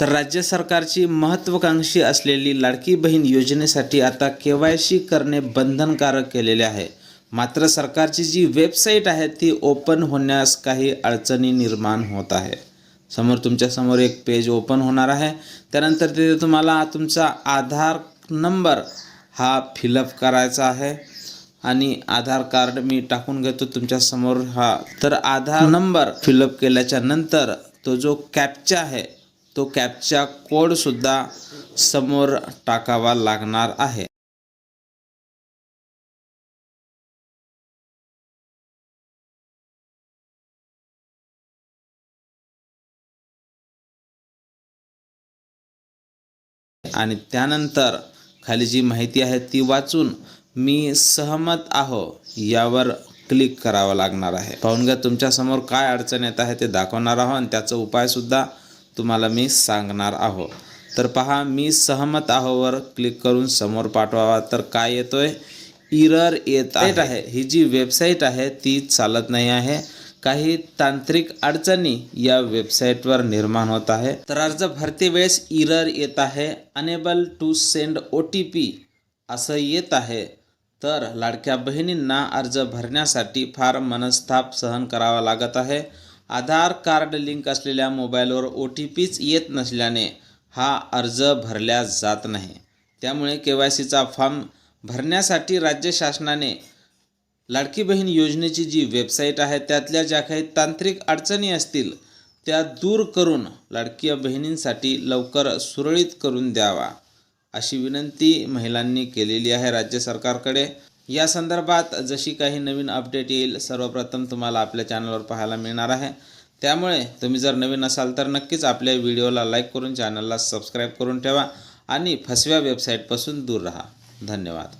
तर राज्य सरकारची महत्त्वाकांक्षी असलेली लाडकी बहीण योजनेसाठी आता के वाय सी करणे बंधनकारक केलेले आहे. मात्र सरकारची जी वेबसाईट आहे ती ओपन होण्यास काही अडचणी निर्माण होत आहे. समोर तुमच्यासमोर एक पेज ओपन होणार आहे. त्यानंतर तिथे तुम्हाला तुमचा आधार नंबर हा फिलअप करायचा आहे. आणि आधार कार्ड मी टाकून घेतो तुमच्यासमोर. हा तर आधार नंबर फिलअप केल्याच्यानंतर तो जो कॅपचा आहे तो कॅपचा कोडसुद्धा समोर टाकावा लागणार आहे. आणि त्यानंतर खाली जी माहिती आहे ती वाचून मी सहमत आहो यावर क्लिक करावं लागणार आहे. पाहून घ्या तुमच्यासमोर काय अडचण येत आहे ते दाखवणार आहो आणि त्याचा उपायसुद्धा तुम्हाला मी सांगणार आहो. तर पहा मी सहमत आहोवर क्लिक करून समोर पाठवावा. तर काय येतोय? इरर येत आहे. ही जी वेबसाईट आहे ती चालत नाही आहे. काही तांत्रिक अडचणी या वेबसाईटवर निर्माण होत आहे. तर अर्ज भरते वेळेस इरर येत आहे. Unable to send O T P असं येत आहे. तर लाडक्या बहिणींना अर्ज भरण्यासाठी फार मनस्ताप सहन करावा लागत आहे. आधार कार्ड लिंक असलेल्या मोबाईलवर ओ टी पीच येत नसल्याने हा अर्ज भरल्या जात नाही. त्यामुळे के वाय सीचा फॉर्म भरण्यासाठी राज्य शासनाने लाडकी बहीण योजनेची जी वेबसाईट आहे त्यातल्या ज्या काही तांत्रिक अडचणी असतील त्या दूर करून लाडकी बहिणींसाठी लवकर सुरळीत करून द्यावा अशी विनंती महिलांनी केलेली आहे राज्य सरकारकडे. या संदर्भात जशी काही नवीन अपडेट येईल सर्वप्रथम तुम्हाला आपल्या चॅनलवर पाहायला मिळणार आहे. त्यामुळे तुम्ही जर नवीन असाल तर नक्कीच आपल्या व्हिडिओला लाईक करून चॅनलला सबस्क्राईब करून ठेवा आणि फसव्या वेबसाईटपासून दूर राहा. धन्यवाद.